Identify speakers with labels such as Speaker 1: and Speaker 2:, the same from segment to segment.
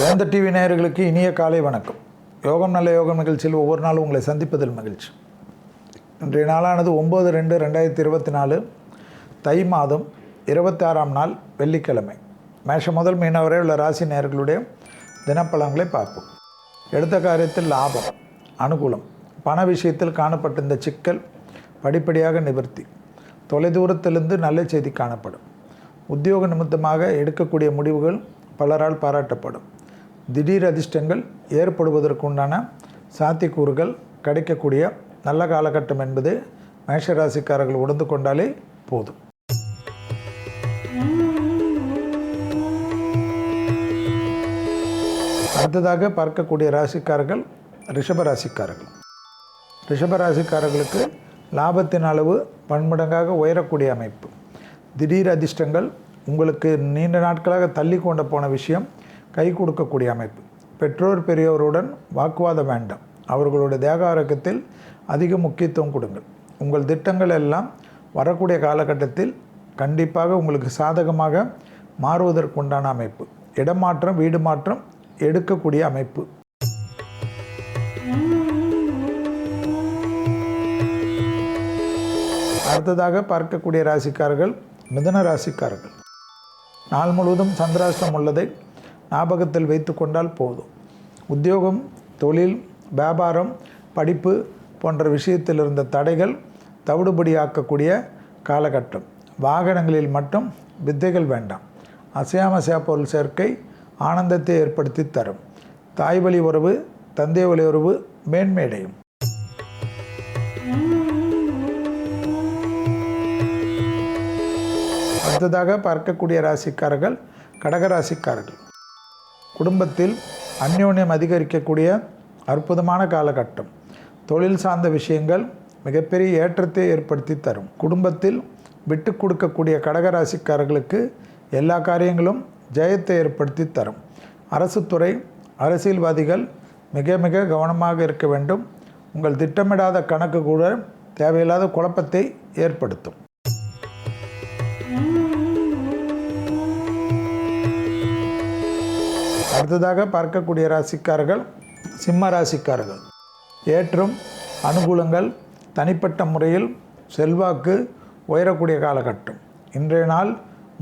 Speaker 1: வேந்த TV நேயர்களுக்கு இனிய காலை வணக்கம். யோகம் நல்ல யோகம் நிகழ்ச்சியில் ஒவ்வொரு நாளும் உங்களை சந்திப்பதில் மகிழ்ச்சி. இன்றைய நாளானது ஒம்பது ரெண்டு ரெண்டாயிரத்தி இருபத்தி நாலு தை மாதம் இருபத்தி ஆறாம் நாள் வெள்ளிக்கிழமை. மேஷம் முதல் மீன வரை உள்ள ராசி நேயர்களுடைய தினப்பலன்களை பார்ப்போம். எடுத்த காரியத்தில் லாபம் அனுகூலம் பண விஷயத்தில் காணப்பட்ட இந்த சிக்கல் படிப்படியாக நிவர்த்தி. தொலைதூரத்திலிருந்து நல்ல செய்தி காணப்படும். உத்தியோக நிமித்தமாக எடுக்கக்கூடிய முடிவுகள் பலரால் பாராட்டப்படும். திடீர் அதிர்ஷ்டங்கள் ஏற்படுவதற்குண்டான சாத்தியக்கூறுகள் கிடைக்கக்கூடிய நல்ல காலகட்டம் என்பது மேஷராசிக்காரர்கள் உணர்ந்து கொண்டாலே போதும். அடுத்ததாக பார்க்கக்கூடிய ராசிக்காரர்கள் ரிஷப ராசிக்காரர்கள் ரிஷப ராசிக்காரர்களுக்கு லாபத்தின் அளவு பன்மடங்காக உயரக்கூடிய அமைப்பு. திடீர் அதிர்ஷ்டங்கள் உங்களுக்கு நீண்ட நாட்களாக தள்ளி கொண்டு போன விஷயம். கை கொடுக்கக்கூடிய அமைப்பு. பெற்றோர் பெரியோருடன் வாக்குவாதம் வேண்டாம். அவர்களுடைய தேக ஆரோக்கியத்தில் அதிக முக்கியத்துவம் கொடுங்கள். உங்கள் திட்டங்கள் எல்லாம் வரக்கூடிய காலகட்டத்தில் கண்டிப்பாக உங்களுக்கு சாதகமாக மாறுவதற்குண்டான அமைப்பு. இடமாற்றம் வீடு மாற்றம் எடுக்கக்கூடிய அமைப்பு. அடுத்ததாக பார்க்கக்கூடிய ராசிக்காரர்கள் மிதன ராசிக்காரர்கள். நாள் முழுவதும் சந்திராஷ்டம் உள்ளதை ஞாபகத்தில் வைத்து கொண்டால் போதும். உத்தியோகம் தொழில் வியாபாரம் படிப்பு போன்ற விஷயத்தில் இருந்த தடைகள் தவிடுபடியாக்கக்கூடிய காலகட்டம். வாகனங்களில் மட்டும் வித்தைகள் வேண்டாம். அசையாமசையா பொருள் சேர்க்கை ஆனந்தத்தை ஏற்படுத்தி தரும். தாய் வழி உறவு தந்தை வழி உறவு மேன்மேடையும். அடுத்ததாக பார்க்கக்கூடிய ராசிக்காரர்கள் கடகராசிக்காரர்கள். குடும்பத்தில் அந்யோன்யம் அதிகரிக்கக்கூடிய அற்புதமான காலகட்டம். தொழில் சார்ந்த விஷயங்கள் மிகப்பெரிய ஏற்றத்தை ஏற்படுத்தி தரும். குடும்பத்தில் விட்டு கொடுக்கக்கூடிய கடகராசிக்காரர்களுக்கு எல்லா காரியங்களும் ஜெயத்தை ஏற்படுத்தி தரும். அரசு துறை அரசியல்வாதிகள் மிக மிக கவனமாக இருக்க வேண்டும். உங்கள் திட்டமிடாத கணக்கு கூட தேவையில்லாத குழப்பத்தை ஏற்படுத்தும். அடுத்ததாக பார்க்கக்கூடிய ராசிக்காரர்கள் சிம்ம ராசிக்காரர்கள். ஏற்றும் அனுகூலங்கள் தனிப்பட்ட முறையில் செல்வாக்கு உயரக்கூடிய காலகட்டம். இன்றைய நாள்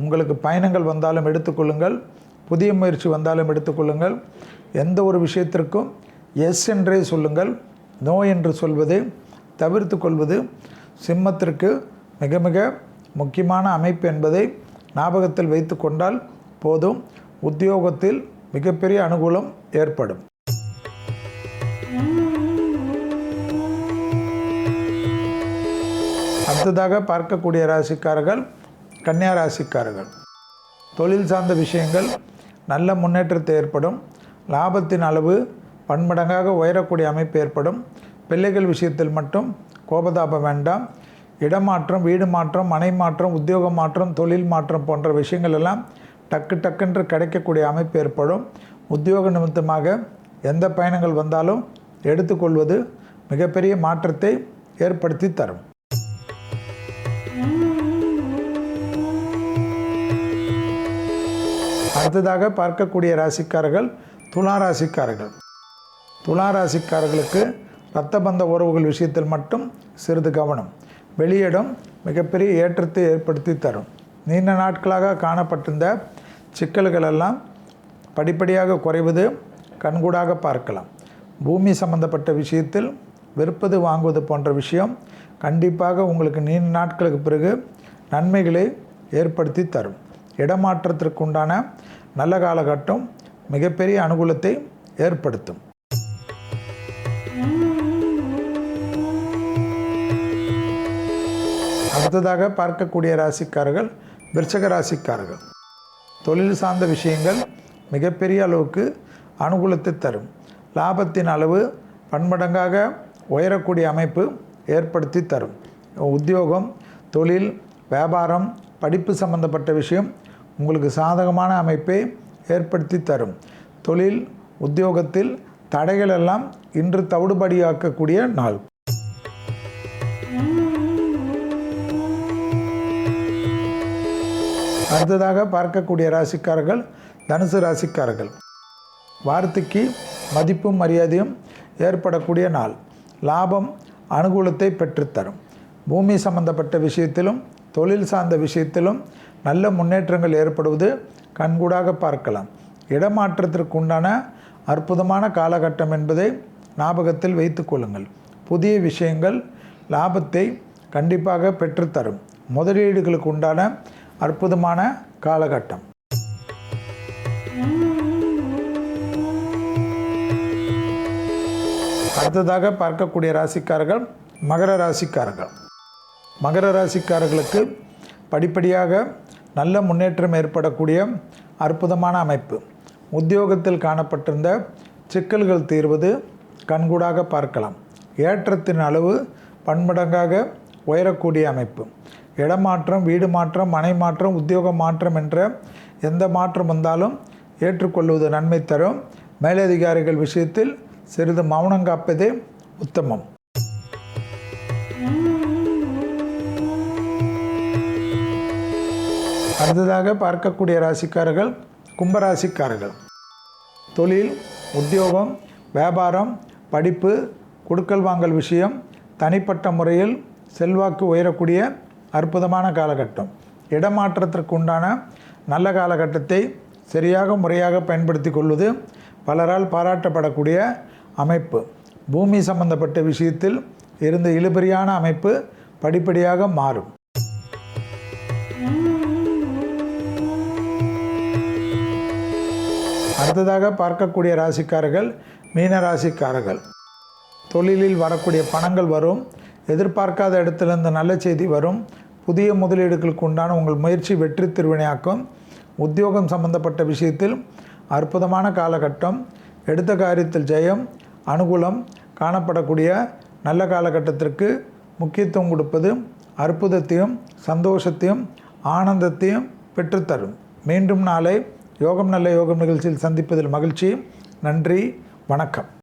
Speaker 1: உங்களுக்கு பயணங்கள் வந்தாலும் எடுத்துக்கொள்ளுங்கள் புதிய முயற்சி வந்தாலும் எடுத்துக்கொள்ளுங்கள். எந்த ஒரு விஷயத்திற்கும் எஸ் என்றே சொல்லுங்கள் நோ என்று சொல்வது தவிர்த்து கொள்வது சிம்மத்திற்கு மிக மிக முக்கியமான அமைப்பு என்பதை ஞாபகத்தில் வைத்து கொண்டால் போதும். உத்தியோகத்தில் மிகப்பெரிய அனுகூலம் ஏற்படும். அடுத்ததாக பார்க்கக்கூடிய ராசிக்காரர்கள் கன்னியா ராசிக்காரர்கள். தொழில் சார்ந்த விஷயங்கள் நல்ல முன்னேற்றத்தை ஏற்படும். லாபத்தின் அளவு பன்மடங்காக உயரக்கூடிய அமைப்பு ஏற்படும். பிள்ளைகள் விஷயத்தில் மட்டும் கோபதாபம் வேண்டாம். இடமாற்றம் வீடு மாற்றம் மனை மாற்றம் உத்தியோக மாற்றம் தொழில் மாற்றம் போன்ற விஷயங்கள் எல்லாம் டக்கு டக்குன்று கிடைக்கக்கூடிய அமைப்பு ஏற்படும். உத்தியோக நிமித்தமாக எந்த பயணங்கள் வந்தாலும் எடுத்துக்கொள்வது மிகப்பெரிய மாற்றத்தை ஏற்படுத்தி தரும். அடுத்ததாக பார்க்கக்கூடிய ராசிக்காரர்கள் துலா ராசிக்காரர்கள். துலா ராசிக்காரர்களுக்கு இரத்த பந்த உறவுகள் விஷயத்தில் மட்டும் சிறிது கவனம். வெளியிடம் மிகப்பெரிய ஏற்றத்தை ஏற்படுத்தி தரும். நீண்ட நாட்களாக காணப்பட்டிருந்த சிக்கல்களெல்லாம் படிப்படியாக குறைவது கண்கூடாக பார்க்கலாம். பூமி சம்பந்தப்பட்ட விஷயத்தில் விற்பது வாங்குவது போன்ற விஷயம் கண்டிப்பாக உங்களுக்கு நீண்ட நாட்களுக்கு பிறகு நன்மைகளை ஏற்படுத்தி தரும். இடமாற்றத்திற்கு உண்டான நல்ல காலகட்டம் மிகப்பெரிய அனுகூலத்தை ஏற்படுத்தும். அடுத்ததாக பார்க்கக்கூடிய ராசிக்காரர்கள் விருச்சக ராசிக்காரர்கள் தொழில் சார்ந்த விஷயங்கள் மிகப்பெரிய அளவுக்கு அனுகூலத்தை தரும். லாபத்தின் அளவு பன்மடங்காக உயரக்கூடிய அமைப்பு ஏற்படுத்தி தரும். உத்தியோகம் தொழில் வியாபாரம் படிப்பு சம்பந்தப்பட்ட விஷயம் உங்களுக்கு சாதகமான அமைப்பை ஏற்படுத்தி தரும். தொழில் உத்தியோகத்தில் தடைகள் எல்லாம் இன்று தவிடுபடியாக்கக்கூடிய நாள். அடுத்ததாக பார்க்கக்கூடிய ராசிக்காரர்கள் தனுசு ராசிக்காரர்கள். வார்த்தைக்கு மதிப்பும் மரியாதையும் ஏற்படக்கூடிய நாள். லாபம் அனுகூலத்தை பெற்றுத்தரும். பூமி சம்பந்தப்பட்ட விஷயத்திலும் தொழில் சார்ந்த விஷயத்திலும் நல்ல முன்னேற்றங்கள் ஏற்படுவது கண்கூடாக பார்க்கலாம். இடமாற்றத்திற்கு உண்டான அற்புதமான காலகட்டம் என்பதை ஞாபகத்தில் வைத்து கொள்ளுங்கள். புதிய விஷயங்கள் லாபத்தை கண்டிப்பாக பெற்றுத்தரும். முதலீடுகளுக்கு உண்டான அற்புதமான காலகட்டம். அடுத்ததாக பார்க்கக்கூடிய ராசிக்காரர்கள் மகர ராசிக்காரர்கள். மகர ராசிக்காரர்களுக்கு படிப்படியாக நல்ல முன்னேற்றம் ஏற்படக்கூடிய அற்புதமான அமைப்பு. உத்தியோகத்தில் காணப்பட்டிருந்த சிக்கல்கள் தீர்வது கண்கூடாக பார்க்கலாம். ஏற்றத்தின் அளவு பன்மடங்காக உயரக்கூடிய அமைப்பு. இடமாற்றம் வீடு மாற்றம் மனை மாற்றம் உத்தியோக மாற்றம் என்ற எந்த மாற்றம் வந்தாலும் ஏற்றுக்கொள்வது நன்மை தரும். மேலதிகாரிகள் விஷயத்தில் சிறிது மௌனம் காப்பதே உத்தமம். அடுத்ததாக பார்க்கக்கூடிய ராசிக்காரர்கள் கும்பராசிக்காரர்கள். தொழில் உத்தியோகம் வியாபாரம் படிப்பு கொடுக்கல் வாங்கல் விஷயம் தனிப்பட்ட முறையில் செல்வாக்கு உயரக்கூடிய அற்புதமான காலகட்டம். இடமாற்றத்திற்கு உண்டான நல்ல காலகட்டத்தை சரியாக முறையாக பயன்படுத்தி கொள்வது பலரால் பாராட்டப்படக்கூடிய அமைப்பு. பூமி சம்பந்தப்பட்ட விஷயத்தில் இருந்த இழுபறியான அமைப்பு படிப்படியாக மாறும். அடுத்ததாக பார்க்கக்கூடிய ராசிக்காரர்கள் மீன ராசிக்காரர்கள். தொழிலில் வரக்கூடிய பணங்கள் வரும் எதிர்பார்க்காத இடத்துலேருந்து நல்ல செய்தி வரும் புதிய முதலீடுகளுக்கு உண்டான உங்கள் முயற்சி வெற்றி திருவினையாக்கும் உத்தியோகம் சம்பந்தப்பட்ட விஷயத்தில் அற்புதமான காலகட்டம் எடுத்த காரியத்தில் ஜெயம் அனுகூலம் காணப்படக்கூடிய நல்ல காலகட்டத்திற்கு முக்கியத்துவம் கொடுப்பது அற்புதத்தையும் சந்தோஷத்தையும் ஆனந்தத்தையும் பெற்றுத்தரும். மீண்டும் நாளை யோகம் நல்ல யோகம் நிகழ்ச்சியில் சந்திப்பதில் மகிழ்ச்சி. நன்றி. வணக்கம்.